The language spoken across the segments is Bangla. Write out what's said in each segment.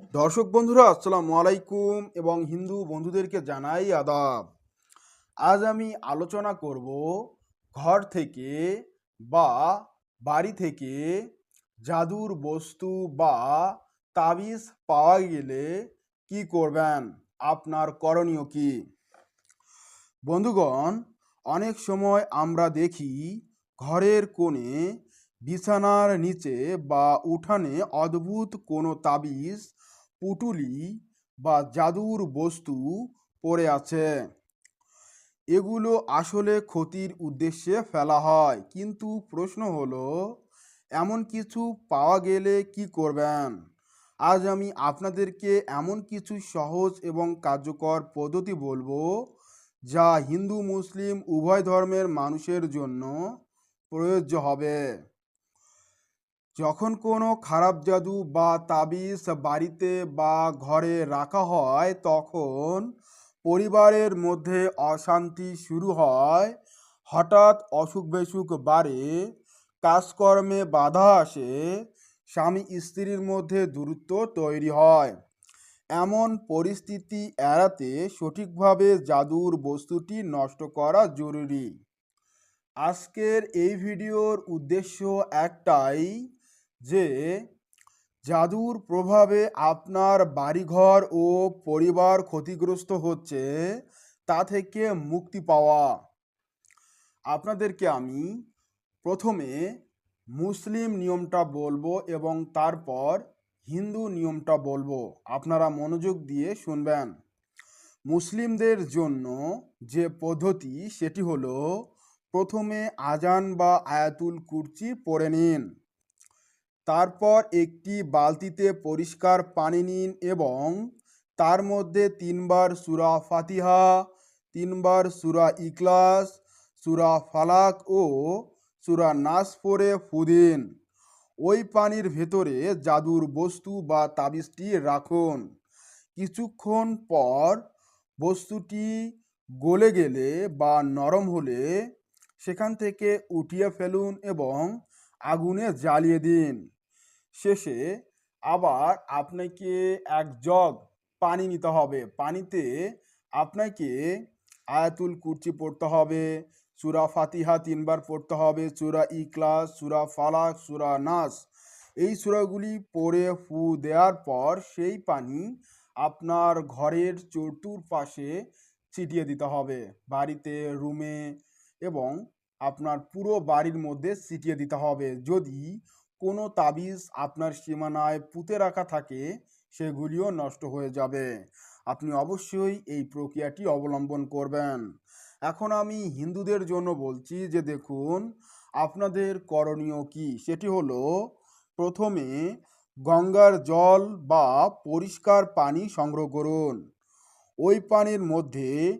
দর্শক বন্ধুরা, আসসালামু আলাইকুম এবং হিন্দু বন্ধুদেরকে জানাই আদাব। আজ আমি আলোচনা করব ঘর থেকে বা বাড়ি থেকে জাদুর বস্তু বা তাবিজ পাওয়া গেলে কি করবেন? আপনার করণীয় কি? বন্ধুগণ, অনেক সময় আমরা দেখি ঘরের কোণে, বিছানার নিচে বা উঠানে অদ্ভুত কোনো তাবিজ পুটুলি বা জাদুর বস্তু পড়ে আছে। এগুলো আসলে ক্ষতির উদ্দেশ্যে ফেলা হয়, কিন্তু প্রশ্ন হলো, এমন কিছু পাওয়া গেলে কি করবেন? আজ আমি আপনাদেরকে এমন কিছু সহজ এবং কার্যকর পদ্ধতি বলব, যা হিন্দু, মুসলিম, উভয় ধর্মের মানুষের জন্য প্রযোজ্য হবে। যখন কোনো খারাপ জাদু বা তাবিজ বাড়িতে বা ঘরে রাখা হয়, তখন পরিবারের মধ্যে অশান্তি শুরু হয়। হঠাৎ অসুখ বিসুখ বাড়ে, কাজকর্মে বাধা আসে, স্বামী স্ত্রীর মধ্যে দূরত্ব তৈরি হয়। এমন পরিস্থিতি এড়াতে সঠিকভাবে জাদুর বস্তুটি নষ্ট করা জরুরি। আজকের এই ভিডিওর উদ্দেশ্য একটাই যে জাদুর প্রভাবে আপনার বাড়িঘর ও পরিবার ক্ষতিগ্রস্ত হচ্ছে, তা থেকে মুক্তি পাওয়া। আপনাদেরকে আমি প্রথমে মুসলিম নিয়মটা বলব এবং তারপর হিন্দু নিয়মটা বলব। আপনারা মনোযোগ দিয়ে শুনবেন। মুসলিমদের জন্য যে পদ্ধতি, সেটি হলো প্রথমে আজান বা আয়াতুল কুরচি পড়ে নিন। তারপর একটি বালতিতে পরিষ্কার পানি নিন এবং তার মধ্যে তিনবার সুরা ফাতিহা, তিনবার সুরা ইকলাস সুরা ফালাক ও সুরা নাস পরে ফুদিন ওই পানির ভেতরে জাদুর বস্তু বা তাবিজটি রাখুন। কিছুক্ষণ পর বস্তুটি গলে গেলে বা নরম হলে সেখান থেকে উঠিয়ে ফেলুন এবং আগুনে জ্বালিয়ে দিন। শেষে আবার আপনাকে এক জগ পানি নিতে হবে। পানিতে আপনাকে আয়াতুল কুরচি পড়তে হবে, সুরা ফাতিহা তিনবার পড়তে হবে, সুরা ইকলাস সুরা ফালাক, সুরা নাস। এই সুরাগুলি পড়ে ফু দেওয়ার পর সেই পানি আপনার ঘরের চতুর্পাশে ছিটিয়ে দিতে হবে, বাড়িতে, রুমে এবং আপনার পুরো বাড়ির মধ্যে ছিটিয়ে দিতে হবে। যদি কোনো তাবিজ আপনার সীমানায় পুঁতে রাখা থাকে, সেগুলিও নষ্ট হয়ে যাবে। আপনি অবশ্যই এই প্রক্রিয়াটি অবলম্বন করবেন। এখন আমি হিন্দুদের জন্য বলছি যে দেখুন, আপনাদের করণীয় কি? সেটি হলো, প্রথমে গঙ্গার জল বা পরিষ্কার পানি সংগ্রহ করুন। ওই পানির মধ্যে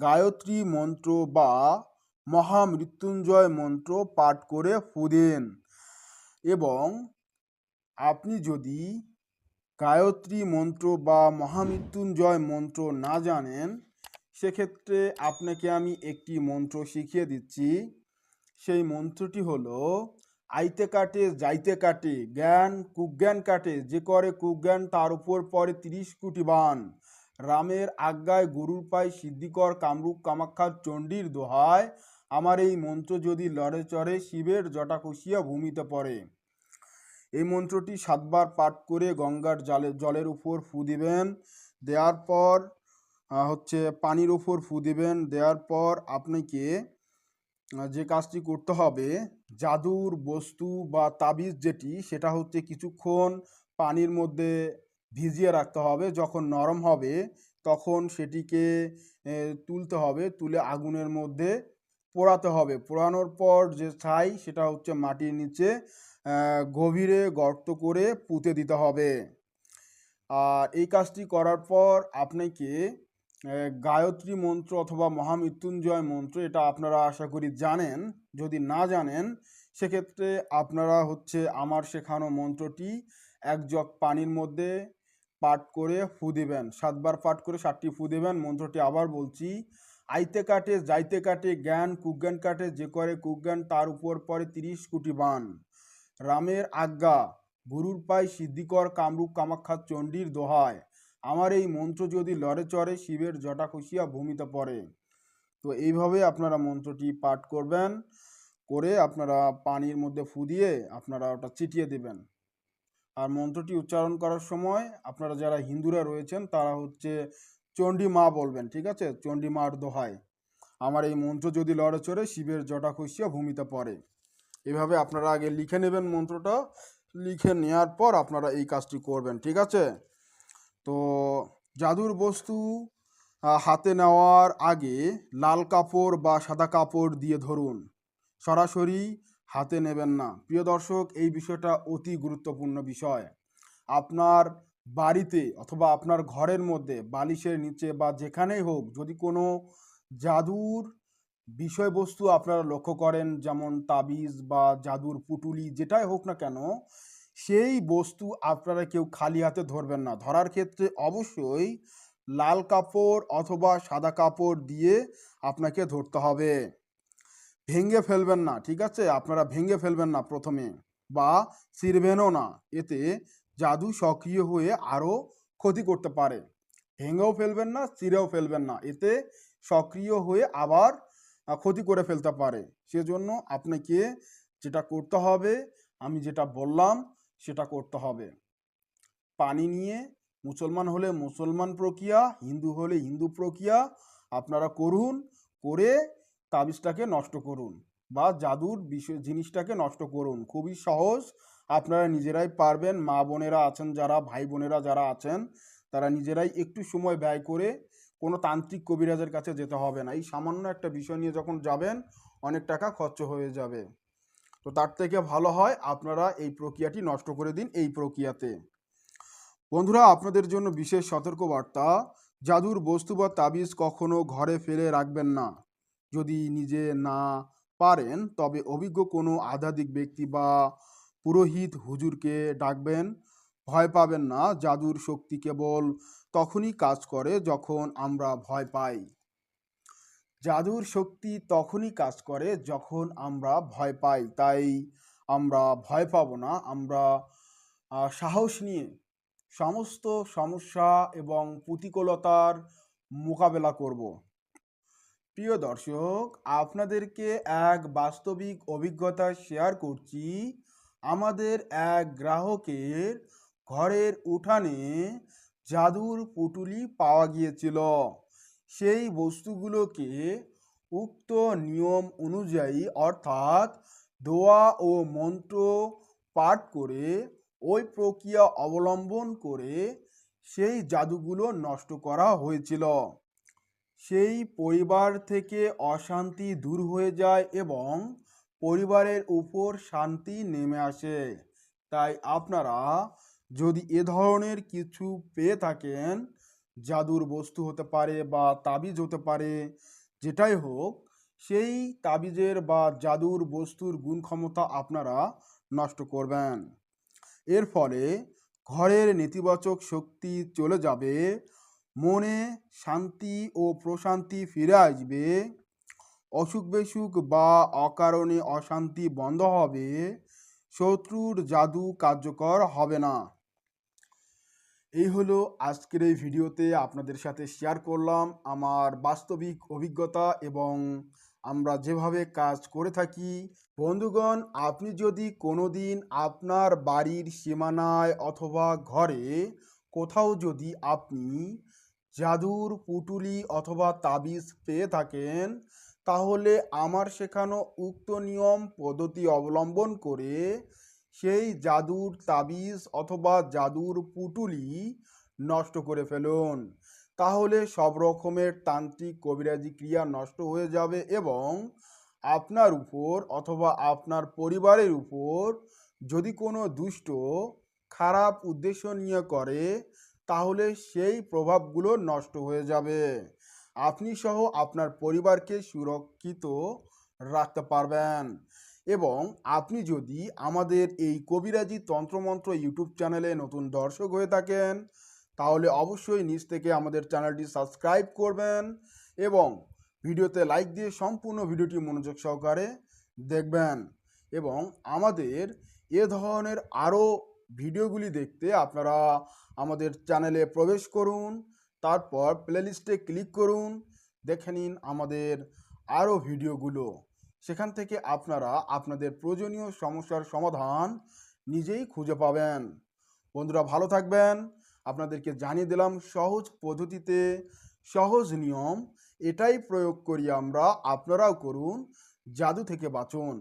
গায়ত্রী মন্ত্র বা মহামৃত্যুঞ্জয় মন্ত্র পাঠ করে ফু দিন এবং আপনি যদি গায়ত্রী মন্ত্র বা মহামৃত্যুঞ্জয় মন্ত্র না জানেন, সেক্ষেত্রে আপনাকে আমি একটি মন্ত্র শিখিয়ে দিচ্ছি। সেই মন্ত্রটি হলো, আইতে কাটে, যাইতে কাটে, জ্ঞান, কুজ্ঞান কাটে, যে করে কুজ্ঞান তার উপর পরে তিরিশ কোটি বান। রামের আজ্ঞায় গরুর পায় সিদ্ধিকর কামরূপ কামাক্ষার চণ্ডীর দোহায় আমার এই মন্ত্র যদি লড়ে চড়ে শিবের জটা কষিয়া ভূমিতে পড়ে। এই মন্ত্রটি সাতবার পাঠ করে গঙ্গার জলে, জলের উপর ফু দিবেন। দেওয়ার পর হচ্ছে পানির উপর ফু দিবেন। দেওয়ার পর আপনাকে যে কাজটি করতে হবে, জাদুর বস্তু বা তাবিজ যেটি, সেটা হচ্ছে কিছুক্ষণ পানির মধ্যে ভিজিয়ে রাখতে হবে। যখন নরম হবে, তখন সেটিকে তুলতে হবে। তুলে আগুনের মধ্যে পোড়াতে হবে। পোড়ানোর পর যে ছাই, সেটা হচ্ছে মাটির নিচে গভীরে গর্ত করে পুঁতে দিতে হবে। আর এই কাজটি করার পর আপনাকে গায়ত্রী মন্ত্র অথবা মহামৃত্যুঞ্জয় মন্ত্র, এটা আপনারা আশা করি জানেন। যদি না জানেন, সেক্ষেত্রে আপনারা হচ্ছে আমার শেখানো মন্ত্রটি এক জগ পানির মধ্যে পাঠ করে ফু দিবেন। সাতবার পাঠ করে সাতটি ফু দেবেন। মন্ত্রটি আবার বলছি আইতে কাটে, যাইতে কাটে, জ্ঞান, কুজ্ঞান কাটে, যে করে কুজ্ঞান তার উপর পরে তিরিশ কোটি বান। রামের আজ্ঞা, গুরুর পাই সিদ্ধিকর কামরূপ, কামাখ্যা, চণ্ডীর দোহায়। আমার এই মন্ত্র যদি লড়ে চড়ে, শিবের জটা খুশিয়া ভূমিতে পড়ে। তো এইভাবে আপনারা মন্ত্রটি পাঠ করবেন, করে আপনারা পানির মধ্যে ফু দিয়ে আপনারা ওটা চিটিয়ে দেবেন। আর মন্ত্রটি উচ্চারণ করার সময় আপনারা যারা হিন্দুরা রয়েছেন, তারা হচ্ছে চণ্ডী মা বলবেন, ঠিক আছে? চণ্ডী মার দোহায়। আমার এই মন্ত্র যদি লড়ে চড়ে, শিবের জটা খুশিয়া ভূমিতে পড়ে। এভাবে আপনারা আগে লিখে নেবেন মন্ত্রটা। লিখে নেওয়ার পর আপনারা এই কাজটি করবেন, ঠিক আছে? তো জাদুর বস্তু হাতে নেওয়ার আগে লাল কাপড় বা সাদা কাপড় দিয়ে ধরুন। সরাসরি হাতে নেবেন না। প্রিয় দর্শক, এই বিষয়টা অতি গুরুত্বপূর্ণ বিষয়। আপনার বাড়িতে অথবা আপনার ঘরের মধ্যে, বালিশের নিচে বা যেখানেই হোক, যদি কোনো জাদুর বিষয়বস্তু আপনারা লক্ষ্য করেন, যেমন তাবিজ বা জাদুর পুটুলি, যেটাই হোক না কেন, সেই বস্তু আপনারা কেউ খালি হাতে ধরবেন না। ধরার ক্ষেত্রে অবশ্যই লাল কাপড় অথবা সাদা কাপড় দিয়ে আপনাকে ধরতে হবে। ভেঙে ফেলবেন না, ঠিক আছে? আপনারা ভেঙে ফেলবেন না প্রথমে বা ছিঁড়বেনও না। এতে জাদু সক্রিয় হয়ে আরও ক্ষতি করতে পারে। ভেঙেও ফেলবেন না, চিরেও ফেলবেন না। এতে সক্রিয় হয়ে আবার ক্ষতি করে ফেলতে পারে। সেজন্য আপনাকে যেটা করতে হবে, আমি যেটা বললাম, সেটা করতে হবে। পানি নিয়ে মুসলমান হলে মুসলমান প্রক্রিয়া, হিন্দু হলে হিন্দু প্রক্রিয়া আপনারা করুন, করে তাবিজটাকে নষ্ট করুন বা জাদুর বিষয়, জিনিসটাকে নষ্ট করুন। খুবই সহজ আপনারা নিজেরাই পারবেন, মা বোনেরা আছেন যারা, ভাই বোনেরা যারা আছেন, তারা নিজেরাই একটু সময় ব্যয় করে কোনো তান্ত্রিক কবিরাজের কাছে যেতে হবে না। এই সামান্য একটা বিষয় নিয়ে যখন যাবেন, অনেক টাকা খরচ হয়ে যাবে। তো তার থেকে ভালো হয় আপনারা এই প্রক্রিয়াটি নষ্ট করে দিন এই প্রক্রিয়াতে। বন্ধুরা, আপনাদের জন্য বিশেষ সতর্কবার্তা, জাদুর বস্তু বা তাবিজ কখনো ঘরে ফেলে রাখবেন না। যদি নিজে না পারেন, তবে অভিজ্ঞ কোনো আধ্যাত্মিক ব্যক্তি বা পুরোহিত হুজুরকে ডাকবেন। ভয় পাবেন না, জাদুর শক্তি কেবল তখনই কাজ করে যখন আমরা ভয় পাই। জাদুর শক্তি তখনই কাজ করে যখন আমরা ভয় পাই, তাই আমরা ভয় পাবো না। আমরা সাহস নিয়ে সমস্ত সমস্যা এবং প্রতিকূলতার মোকাবেলা করব। প্রিয় দর্শক, আপনাদেরকে এক বাস্তবিক অভিজ্ঞতা শেয়ার করছি। আমাদের এক গ্রাহকের ঘরের উঠানে জাদুর পুটুলি পাওয়া গিয়েছিল। সেই বস্তুগুলোকে উক্ত নিয়ম অনুযায়ী অর্থাৎ দোয়া ও মন্ত্র পাঠ করে ওই প্রক্রিয়া অবলম্বন করে সেই জাদুগুলো নষ্ট করা হয়েছিল। সেই পরিবার থেকে অশান্তি দূর হয়ে যায় এবং পরিবারের উপর শান্তি নেমে আসে। তাই আপনারা যদি এ ধরনের কিছু পেয়ে থাকেন, জাদুর বস্তু হতে পারে বা তাবিজ হতে পারে, যেটাই হোক, সেই তাবিজের বা জাদুর বস্তুর গুণ ক্ষমতা আপনারা নষ্ট করবেন। এর ফলে ঘরের নেতিবাচক শক্তি চলে যাবে, মনে শান্তি ও প্রশান্তি ফিরে আসবে। অসুখ বিসুখ বা অকারণে অশান্তি বন্ধ হবে, শত্রুর জাদু কার্যকর হবে না। এই হলো আজকের এই ভিডিওতে আপনাদের সাথে শেয়ার করলাম আমার বাস্তবিক অভিজ্ঞতা এবং আমরা যেভাবে কাজ করে থাকি। বন্ধুগণ, আপনি যদি কোনো দিন আপনার বাড়ির সীমানায় অথবা ঘরে কোথাও যদি আপনি জাদুর পুটুলি অথবা তাবিজ পেয়ে থাকেন তাহলে আমার শেখানো উক্ত নিয়ম পদ্ধতি অবলম্বন করে সেই জাদুর তাবিজ অথবা জাদুর পুটুলি নষ্ট করে ফেলুন। তাহলে সব রকমের তান্ত্রিক কবিরাজি ক্রিয়া নষ্ট হয়ে যাবে এবং আপনার উপর অথবা আপনার পরিবারের উপর যদি কোনো দুষ্ট খারাপ উদ্দেশ্য নিয়ে করে, তাহলে সেই প্রভাবগুলো নষ্ট হয়ে যাবে। আপনি সহ আপনার পরিবারকে সুরক্ষিত রাখতে পারবেন। এবং আপনি যদি আমাদের এই কবিরাজি তন্ত্রমন্ত্র ইউটিউব চ্যানেলে নতুন দর্শক হয়ে থাকেন, তাহলে অবশ্যই নিচ থেকে আমাদের চ্যানেলটি সাবস্ক্রাইব করবেন এবং ভিডিওতে লাইক দিয়ে সম্পূর্ণ ভিডিওটি মনোযোগ সহকারে দেখবেন এবং আমাদের এ ধরনের আরও ভিডিওগুলি দেখতে আপনারা আমাদের চ্যানেলে প্রবেশ করুন। তারপর প্লেলিস্টে ক্লিক করুন, দেখে নিন আমাদের আরও ভিডিওগুলো সেখান থেকে আপনারা আপনাদের প্রয়োজনীয় সমস্যার সমাধান নিজেই খুঁজে পাবেন। বন্ধুরা, ভালো থাকবেন। আপনাদেরকে জানিয়ে দিলাম সহজ পদ্ধতিতে সহজ নিয়ম, এটাই প্রয়োগ করি আমরা, আপনারাও করুন, জাদু থেকে বাঁচুন।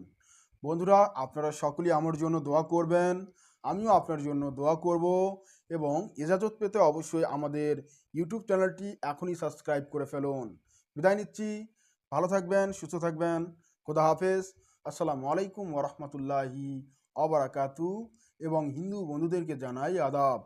বন্ধুরা, আপনারা সকলেই আমার জন্য দোয়া করবেন। আমিও আপনার জন্য দোয়া করব এবং ইজাজত পেতে অবশ্যই আমাদের ইউটিউব চ্যানেলটি এখনই সাবস্ক্রাইব করে ফেলুন। বিদায় নিচ্ছি। ভালো থাকবেন, সুস্থ থাকবেন। খোদা হাফেজ। আসসালামু আলাইকুম ওরহমতুল্লাহি অবরাকাতু এবং হিন্দু বন্ধুদেরকে জানাই আদাব।